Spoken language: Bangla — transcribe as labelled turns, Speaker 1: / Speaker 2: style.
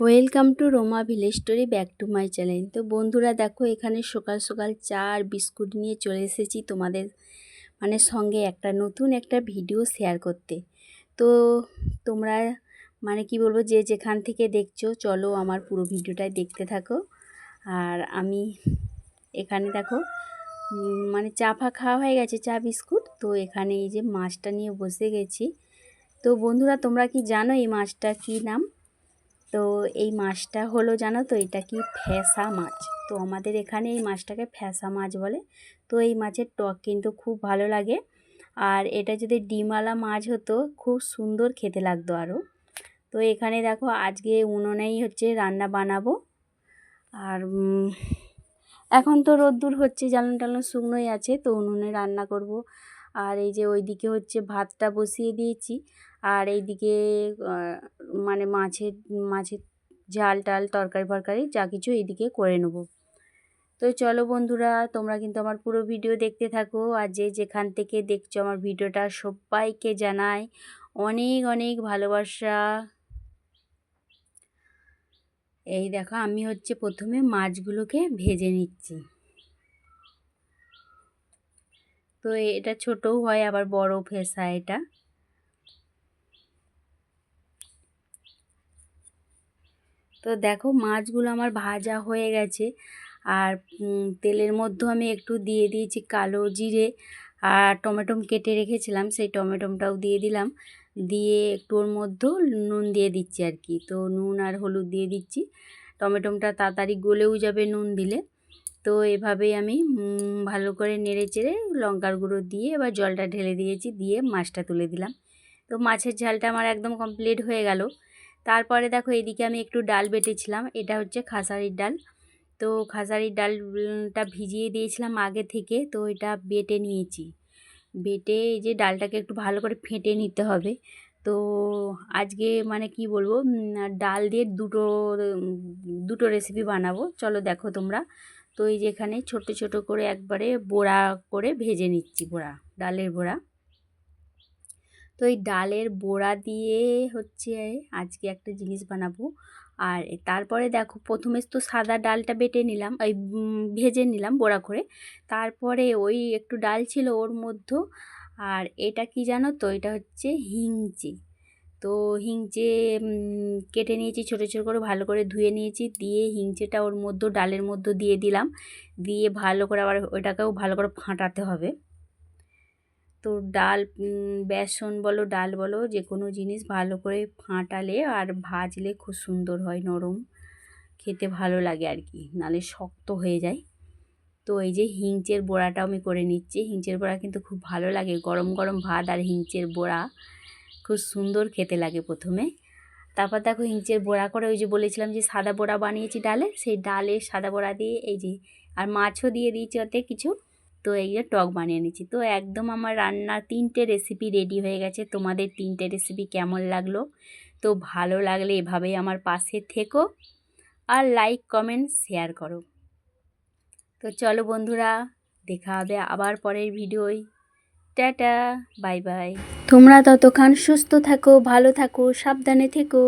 Speaker 1: Welcome to Roma village story back to my channel তো বন্ধুরা, দেখো, এখানে সকাল সকাল চা আর বিস্কুট নিয়ে চলে এসেছি তোমাদের মানে সঙ্গে একটা নতুন একটা ভিডিও শেয়ার করতে। তো তোমরা মানে কি বলব, যে যেখান থেকে দেখছ, চলো আমার পুরো ভিডিওটাই দেখতে থাকো। আর আমি এখানে দেখো মানে চা ফা খাওয়া হয়ে গেছে, চা, বিস্কুট। তো এখানে এই যে মাছটা নিয়ে বসে গেছি। তো বন্ধুরা, তোমরা কি জানো এই মাছটা কি নাম? তো এই মাছটা হলো জানো তো, এটা কি ফ্যাসা মাছ? তো আমাদের এখানে এই মাছটাকে ফ্যাসা মাছ বলে। তো এই মাছের টক কিন্তু খুব ভালো লাগে। আর এটা যদি ডিমওয়ালা মাছ হতো, খুব সুন্দর খেতে লাগতো আরও তো এখানে দেখো, আজকে উনুনেই হচ্ছে রান্না বানাবো। আর এখন তো রোদ্দুর হচ্ছে জ্বালানো টালানো শুকনোই আছে, তো উনুনে রান্না করব। আর এই যে ওইদিকে হচ্ছে ভাতটা বসিয়ে দিয়েছি। আর এইদিকে মানে মাছের মাছের ঝাল টাল, তরকারি ফরকারি যা কিছু এইদিকে করে নেব। তো চলো বন্ধুরা, তোমরা কিন্তু আমার পুরো ভিডিও দেখতে থাকো। আর যে যেখান থেকে দেখছ আমার ভিডিওটা, সবাইকে জানাই অনেক অনেক ভালোবাসা। এই দেখো, আমি হচ্ছে প্রথমে মাছগুলোকে ভেজে নিচ্ছি। তো এটা ছোটও হয়, আবার বড় ফেসা এটা। তো দেখো মাছগুলো আমার ভাজা হয়ে গেছে, আর তেলের মধ্যেও আমি একটু দিয়ে দিয়েছি কালো জিরে, আর টমেটোম কেটে রেখেছিলাম, সেই টমেটোমটাও দিয়ে দিলাম। দিয়ে একটু ওর মধ্যেও নুন দিয়ে দিচ্ছি আর কি। তো নুন আর হলুদ দিয়ে দিচ্ছি। টমেটোমটা তাড়াতাড়ি গলেও যাবে নুন দিলে। তো এভাবেই আমি ভালো করে নেড়ে চেড়ে লঙ্কার গুঁড়ো দিয়ে এবার জলটা ঢেলে দিয়েছি, দিয়ে মাছটা তুলে দিলাম। তো মাছের ঝালটা আমার একদম কমপ্লিট হয়ে গেল। তারপরে দেখো এদিকে আমি একটু ডাল বেটেছিলাম, এটা হচ্ছে খাসারির ডাল। তো খাসারির ডালটা ভিজিয়ে দিয়েছিলাম আগে থেকে, তো এটা বেটে নিয়েছি। বেটে এই যে ডালটাকে একটু ভালো করে ফেটে নিতে হবে। তো আজকে মানে কি বলব ডাল দিয়ে দুটো দুটো রেসিপি বানাবো। চলো দেখো তোমরা। তো এই যেখানে ছোট ছোট করে একবারে বড়া করে ভেজে নিচ্ছি বড়া, ডালের বড়া। তো এই ডালের বড়া দিয়ে হচ্ছে আজকে একটা জিনিস বানাবো। আর তারপরে দেখো প্রথমে তো সাদা ডালটা বেটে নিলাম ওই ভেজে নিলাম বড়া করে। তারপরে ওই একটু ডাল ছিল ওর মধ্যে। আর এটা কি জানো তো? এটা হচ্ছে হিংচে। তো হিংচে কেটে নিয়েছি, ছোটো ছোটো করে ভালো করে ধুয়ে নিয়েছি, দিয়ে হিংচেটা ওর মধ্যে, ডালের মধ্যে দিয়ে দিলাম। দিয়ে ভালো করে আবার ওইটাকেও ভালো করে ফাটাতে হবে। তো ডাল বেসন বলো, ডাল বলো, যে কোনো জিনিস ভালো করে ফাটালে আর ভাজলে খুব সুন্দর হয়, নরম। খেতে ভালো লাগে আর কি, নালে শক্ত হয়ে যায়। তো এই যে হিংচের বড়াটাও আমি করে নিচ্ছি। হিংচের বোড়া কিন্তু খুব ভালো লাগে, গরম গরম ভাত আর হিংচের বড়া। খুব সুন্দর খেতে লাগে প্রথমে। তারপর দেখো হিংচের বড়া করে ওই যে বলেছিলাম যে সাদা বড়া বানিয়েছি ডালে, সেই ডালে সাদা বড়া দিয়ে এই যে, আর মাছও দিয়ে দিয়েছি ওতে কিছু। তো এই যে টক বানিয়ে নিচ্ছি তো একদম আমার রান্নার তিনটে রেসিপি রেডি হয়ে গেছে। তোমাদের তিনটে রেসিপি কেমন লাগল? তো ভালো লাগলে এভাবেই আমার পাশে থেকো আর লাইক কমেন্ট শেয়ার করো। তো চলো বন্ধুরা, দেখা হবে আবার পরের ভিডিওয় টাটা বাই বাই। তোমরা ততক্ষণ সুস্থ থাকো ভালো থাকো সাবধানে থেকো।